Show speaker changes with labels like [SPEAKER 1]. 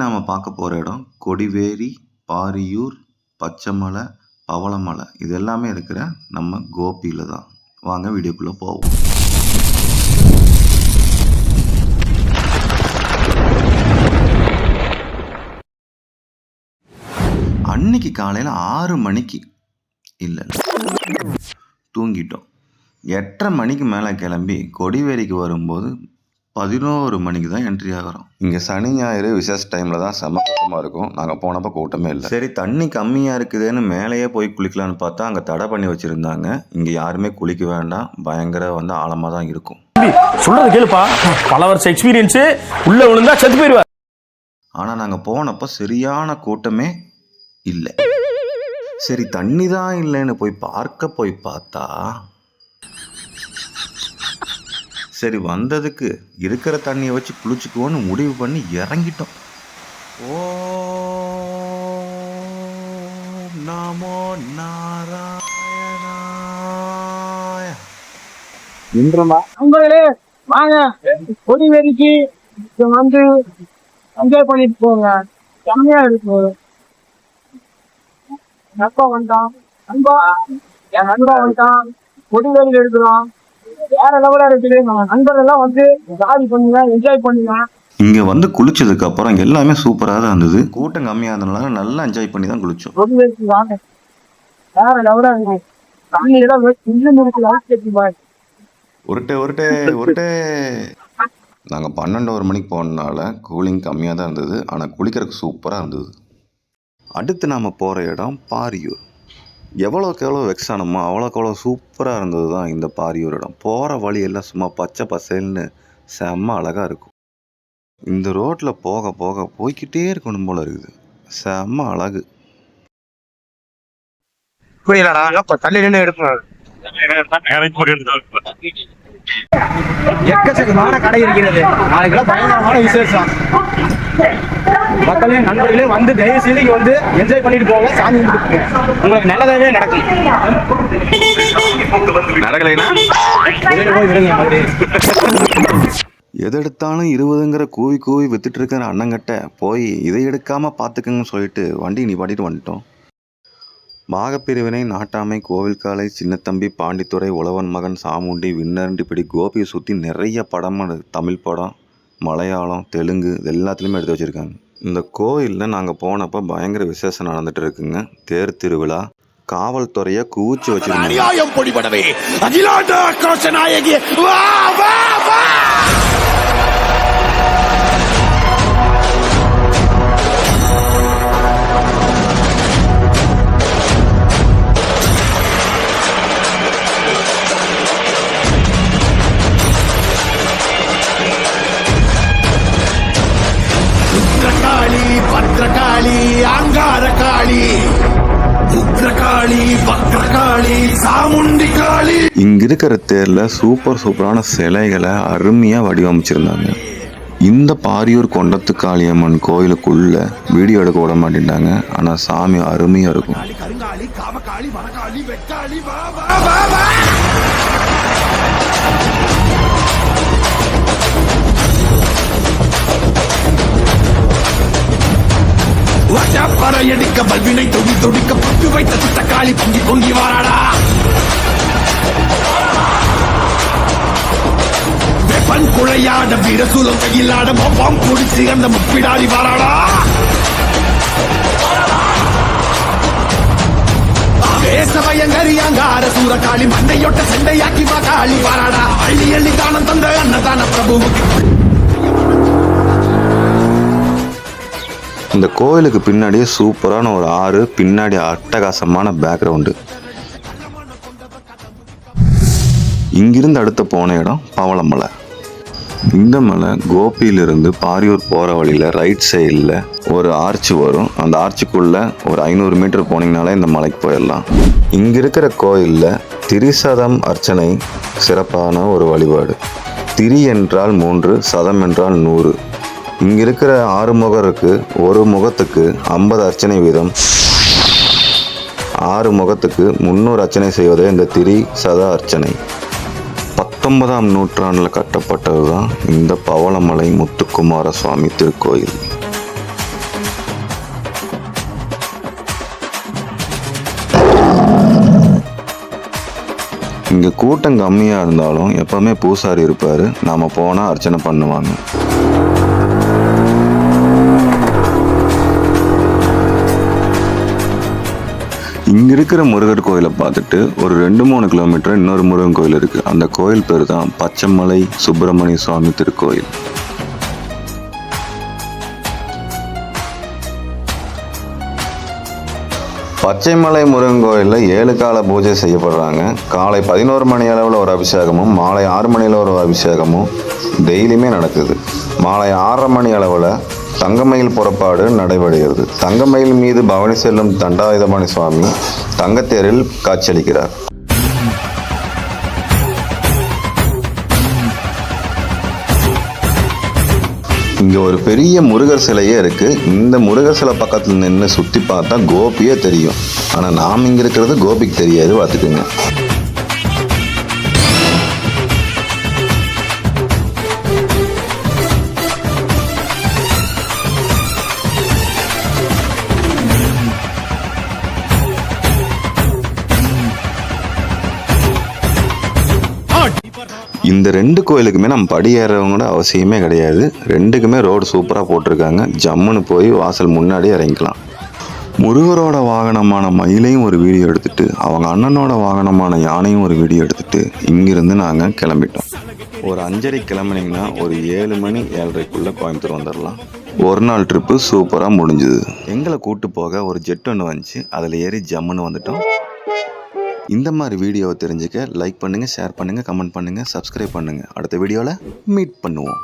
[SPEAKER 1] நாம் பார்க்க போகிற இடம் கொடிவேரி பாரியூர் பச்சைமலை பவளமலை. இது எல்லாமே இருக்கிற நம்ம கோபியில் தான். வாங்க வீடியோக்குள்ளே போவோம். அன்னைக்கு காலையில் ஆறு மணிக்கு இல்லை தூங்கிட்டோம். எட்டரை மணிக்கு மேலே கிளம்பி கொடிவேரிக்கு வரும்போது பதினோரு மணிக்கு தான் என்ட்ரி ஆகிறோம். இங்கே சனி ஞாயிறு விசேஷ டைமில் தான் செம கூட்டமாக இருக்கும். நாங்கள் போனப்போ கூட்டமே இல்லை. சரி தண்ணி கம்மியாக இருக்குதுன்னு மேலேயே போய் குளிக்கலான்னு பார்த்தா அங்கே தடை பண்ணி வச்சுருந்தாங்க. இங்கே யாருமே குளிக்க வேண்டாம். பயங்கர வந்து ஆழமாக தான் இருக்கும்.
[SPEAKER 2] சொல்றது கேளுப்பா. பல வருஷம் எக்ஸ்பீரியன்ஸ் உள்ள விழுந்தா செத்து போயிருவ
[SPEAKER 1] ஆனால் நாங்கள் போனப்போ சரியான கூட்டமே இல்லை. சரி தண்ணி தான் இல்லைன்னு போய் பார்க்க போய் பார்த்தா சரி வந்ததுக்கு இருக்கிற தண்ணியை வச்சு குளிச்சுக்குவோன்னு முடிவு பண்ணி இறங்கிட்டோம். ஓ நமோ நாராயணாய.
[SPEAKER 3] நண்பர்களே வாங்க. கொடிவேரிக்கு இங்க வந்து என்ஜாய் பண்ணிட்டு போங்க. செம்மையா இருக்கு. நண்பா வந்துட்டான் நண்பா என் நண்பா வந்துட்டான் கொடிவேரியில் இருக்கிறோம் வேற லெவலா இருக்குது நம்ம நண்பர்கள் எல்லாம் வந்து ஜாலி பண்ணுங்க என்ஜாய் பண்ணுங்க.
[SPEAKER 1] இங்கே வந்து குளிச்சதுக்கு அப்புறம் எல்லாமே சூப்பராக தான் இருந்தது. கூட்டம் கம்மியாக இருந்ததுனால நல்லா என்ஜாய் பண்ணி தான் குளிச்சோம்.
[SPEAKER 3] வேற லெவலா இருக்கு
[SPEAKER 1] உருட்டே உருட்டே உருட்டே நாங்கள் பன்னெண்டு ஒரு மணிக்கு போனதுனால கூலிங் கம்மியாக தான் இருந்தது. ஆனால் குளிக்கிறதுக்கு சூப்பராக இருந்தது. அடுத்து நாம் போகிற இடம் பாரியூர். எவ்வளோக்கு எவ்வளோ வெக்ஸ் ஆனோமோ அவ்வளோக்கு எவ்வளோ சூப்பராக இருந்தது தான் இந்த பாரியூர் இடம் போகிற வழியெல்லாம் சும்மா பச்சை பசேல்னு செம்ம அழகாக இருக்கும் இந்த ரோட்டில் போக போக போய்க்கிட்டே இருக்கணும் போல இருக்குது செம்ம அழகு
[SPEAKER 2] புரியலடா தள்ளி நின்று எடுக்கணும்
[SPEAKER 3] எக்கச்சக்கமான கடை இருக்கிறது. நாளைக்கெல்லாம் பயங்கரமான விசேஷம். மக்களே நண்பர்களே வந்து தயவு செய்து இங்க வந்து என்ஜாய் பண்ணிட்டு போங்க. சாமி கும்பிட்டு. உங்களுக்கு நல்லதாவே நடக்கும்.
[SPEAKER 1] நடக்கலைன்னா
[SPEAKER 3] வெளியில போய் விடுங்க வந்து
[SPEAKER 1] எது எடுத்தாலும் இருபதுங்கிற கூவி கூவி வித்துட்டு இருக்கிற அண்ணங்கிட்ட போய் இதை எடுக்காம பார்த்துக்கங்கன்னு சொல்லிட்டு வண்டி நிப்பாட்டிட்டு வந்துட்டோம். பாகப்பிரிவினை நாட்டாமை கோவில்காலை சின்னத்தம்பி பாண்டித்துறை உழவன் மகன் சாமுண்டி விண்ணரண்டிப்படி கோபியை சுற்றி நிறைய படம் தமிழ் படம் மலையாளம் தெலுங்கு இது எல்லாத்துலேயுமே எடுத்து வச்சுருக்காங்க. இந்த கோயிலில் நாங்கள் போனப்போ பயங்கர விசேஷம் நடந்துட்டு இருக்குங்க. தேர் திருவிழா காவல்துறையை கூச்சி வச்சிருந்தாங்க. இங்கே இருக்கிற தேர்ல சூப்பர் சூப்பரான சிலைகளை அருமையாக வடிவமைச்சிருந்தாங்க. இந்த பாரியூர் கொண்டத்து காளியம்மன் கோயிலுக்குள்ள வீடியோ எடுக்க விட மாட்டேன்ட்டாங்க. ஆனால் சாமி அருமையாக இருக்கும்.
[SPEAKER 4] கருங்காளி காமகாளி வனகாளி பறையடிக்க பல்வினை தொடி தொடிக்க பட்டு வைத்த சித்தக்காளி பொங்கி பொங்கி வாராடா வெப்பன் குழையாட வீரசூலம் கையிலாட மொப்பம். குடிச்சு அந்த முப்பிடாடி வாராடா வேசவயங்கரியாங்கார சூரகாளி மண்டையொட்ட சண்டையாக்கி வா காளி வாராடா அள்ளி அள்ளி தானம் தந்த அன்னதான பிரபுவுக்கு.
[SPEAKER 1] இந்த கோயிலுக்கு பின்னாடியே சூப்பரான ஒரு ஆறு பின்னாடி அட்டகாசமான பேக்ரவுண்டு இங்கிருந்து அடுத்து போன இடம் பவளமலை. இந்த மலை கோபியிலிருந்து பாரியூர் போகிற வழியில் ரைட் சைடில் ஒரு ஆர்ச் வரும். அந்த ஆர்ச்சுக்குள்ளே ஒரு ஐநூறு மீட்டர் போனீங்கனாலே இந்த மலைக்கு போயிடலாம். இங்கே இருக்கிற கோயிலில் திரிசதம் அர்ச்சனை சிறப்பான ஒரு வழிபாடு. திரி என்றால் மூன்று சதம் என்றால் நூறு. இங்கே இருக்கிற ஆறு முகருக்கு ஒரு முகத்துக்கு ஐம்பது அர்ச்சனை வீதம். ஆறு முகத்துக்கு முந்நூறு அர்ச்சனை செய்வதே இந்த திரி சத அர்ச்சனை. பத்தொன்பதாம் நூற்றாண்டில் கட்டப்பட்டது தான் இந்த பவளமலை முத்துக்குமார சுவாமி திருக்கோயில். இங்கே கூட்டம் கம்மியாக இருந்தாலும் எப்போவுமே பூசாரி இருப்பார். நாம் போனால் அர்ச்சனை பண்ணுவாங்க. இங்கே இருக்கிற முருகர் கோயிலை பார்த்துட்டு ஒரு ரெண்டு மூணு கிலோமீட்டர் இன்னொரு முருகன் கோயில் இருக்குது அந்த கோயில் பேர் தான் பச்சைமலை சுப்பிரமணிய சுவாமி திருக்கோயில். பச்சைமலை முருகன் கோயிலில் ஏழு கால பூஜை செய்யப்படுறாங்க. காலை பதினோரு மணி அளவில் ஒரு அபிஷேகமும் மாலை ஆறு மணியில் ஒரு அபிஷேகமும் டெய்லியுமே நடக்குது. மாலை ஆறரை மணி அளவில் தங்கமயில் புறப்பாடு நடைபெறுகிறது. தங்கமயில் மீது பவனி செல்லும் தண்டாயுதபாணி சுவாமி தங்கத்தேரில் காட்சியளிக்கிறார். இங்கே ஒரு பெரிய முருகர் சிலையே இருக்கு. இந்த முருகர் சிலை பக்கத்தில் நின்று சுற்றி பார்த்தா கோபியே தெரியும். ஆனால் நாம் இங்கே இருக்கிறது கோபிக்கு தெரியாது பார்த்துக்குங்க. இந்த ரெண்டு கோயிலுக்குமே நம்ம படி ஏறவங்களோட அவசியமே கிடையாது. ரெண்டுக்குமே ரோடு சூப்பராக போட்டிருக்காங்க. ஜம்முன்னு போய் வாசல் முன்னாடி இறங்கிக்கலாம். முருகரோட வாகனமான மயிலையும் ஒரு வீடியோ எடுத்துட்டு அவங்க அண்ணனோட வாகனமான யானையும் ஒரு வீடியோ எடுத்துட்டு இங்கிருந்து நாங்கள் கிளம்பிட்டோம். ஒரு அஞ்சரை கிளம்புனீங்கன்னா ஒரு ஏழு மணி ஏழரைக்குள்ளே கோயம்புத்தூர் வந்துடலாம் ஒரு நாள் ட்ரிப்பு சூப்பராக முடிஞ்சுது. எங்களை கூட்டு போக ஒரு ஜெட் ஒன்று வந்துச்சு. அதில் ஏறி ஜம்முன்னு வந்துட்டோம். இந்த மாதிரி வீடியோவை தெரிஞ்சுக்க லைக் பண்ணுங்கள் ஷேர் பண்ணுங்கள் கமெண்ட் பண்ணுங்கள் சப்ஸ்கிரைப் பண்ணுங்கள் அடுத்த வீடியோவில் மீட் பண்ணுவோம்.